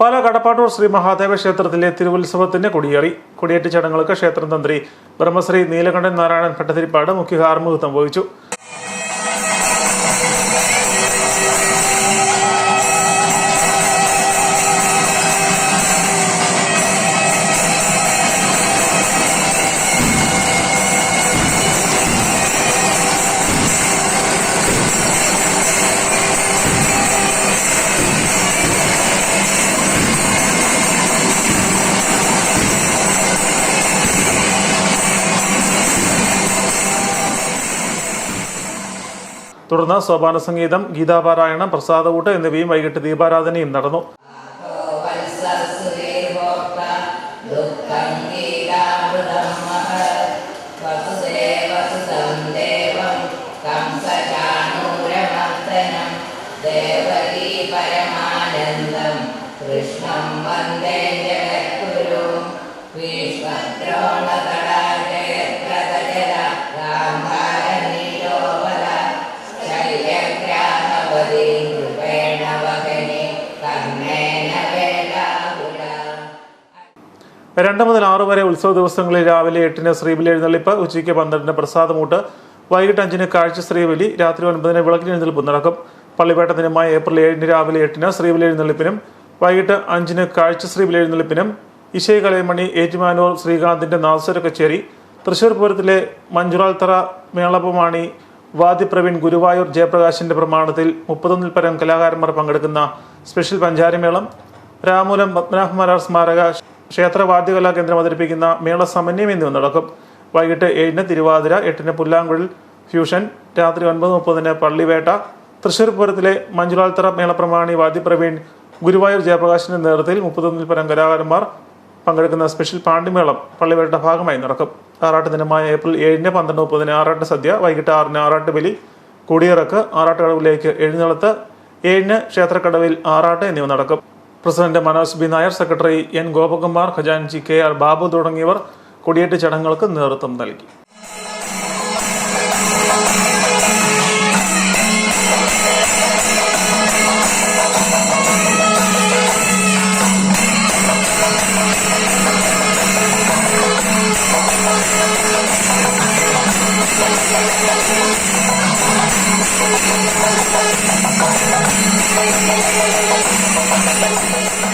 പാല കടപ്പാട്ടൂർ ശ്രീ മഹാദേവ ക്ഷേത്രത്തിലെ തിരുവുത്സവത്തിന് കൊടിയേറി. കൊടിയേറ്റ ചടങ്ങുകൾക്ക് ക്ഷേത്രം തന്ത്രി ബ്രഹ്മശ്രീ നീലകണ്ഠൻ നാരായണൻ ഭട്ടതിരിപ്പാട് മുഖ്യ ആർമുഖത്വം വഹിച്ചു. തുടർന്ന് സോപാന സംഗീതം ഗീതാപാരായണം പ്രസാദകൂട്ട് എന്നിവയും വൈകിട്ട് ദീപാരാധനയും നടന്നു. ദേവകീ പരമാനന്ദം കൃഷ്ണം വന്ദേ രണ്ട് മുതൽ ആറ് വരെ ഉത്സവ ദിവസങ്ങളിൽ രാവിലെ എട്ടിന് ശ്രീബലി എഴുന്നള്ളിപ്പ് ഉച്ചയ്ക്ക് പന്ത്രണ്ടിന് പ്രസാദമൂട്ട് വൈകിട്ട് അഞ്ചിന് കാഴ്ച ശ്രീബലി രാത്രി ഒൻപതിന് വിളക്കിന് എഴുന്നള്ളിപ്പ് നടക്കും പള്ളിപ്പേട്ട ദിനമായ ഏപ്രിൽ ഏഴിന് രാവിലെ എട്ടിന് ശ്രീബലി എഴുന്നള്ളിപ്പിനും വൈകിട്ട് അഞ്ചിന് കാഴ്ച ശ്രീബലി എഴുന്നള്ളിപ്പിനും ഇശൈ കലയമണി ഏറ്റുമാനൂർ ശ്രീകാന്തിന്റെ നാസര കച്ചേരി തൃശൂർ പൂരത്തിലെ മഞ്ജുറാൽത്തറ മേളപമാണി വാദ്യപ്രവീൺ ഗുരുവായൂർ ജയപ്രകാശിന്റെ പ്രമാണത്തിൽ മുപ്പത്തൊന്നിൽ പരം കലാകാരന്മാർ പങ്കെടുക്കുന്ന സ്പെഷ്യൽ പഞ്ചാരിമേളം രാമൂലം പത്മനാഭമാരാർ സ്മാരക ക്ഷേത്ര വാദ്യകലാ കേന്ദ്രം അവതരിപ്പിക്കുന്ന മേള സമന്വയം എന്നിവ നടക്കും. വൈകിട്ട് ഏഴിന് തിരുവാതിര എട്ടിന് പുല്ലാങ്കുഴൽ ഫ്യൂഷൻ രാത്രി ഒൻപത് മുപ്പതിന് പള്ളിവേട്ട തൃശ്ശൂർ പൂരത്തിലെ മഞ്ജുലാൽത്തറ മേളപ്രമാണി വാദ്യപ്രവീൺ ഗുരുവായൂർ ജയപ്രകാശിന്റെ നേതൃത്വത്തിൽ മുപ്പത്തൊന്നിൽ പരം കലാകാരന്മാർ പങ്കെടുക്കുന്ന സ്പെഷ്യൽ പാണ്ഡിമേളം പള്ളിവേട്ട ഭാഗമായി നടക്കും. ആറാട്ട് ദിനമായ ഏപ്രിൽ ഏഴിന് പന്ത്രണ്ട് മുപ്പതിന് ആറാട്ട് സദ്യ വൈകിട്ട് ആറിന് ആറാട്ട് ബലി കൊടിയിറക്ക് ആറാട്ടുകടവിലേക്ക് എഴുന്നള്ളത്ത് ഏഴിന് ക്ഷേത്രക്കടവിൽ ആറാട്ട് എന്നിവ നടക്കും. President Manoj B Nair secretary N Gopakumar ഖജാൻജി K R Babu തുടങ്ങിയവർ കൊടിയേറ്റ ചടങ്ങുകൾക്ക് നേതൃത്വം നൽകി. Thank Thank you.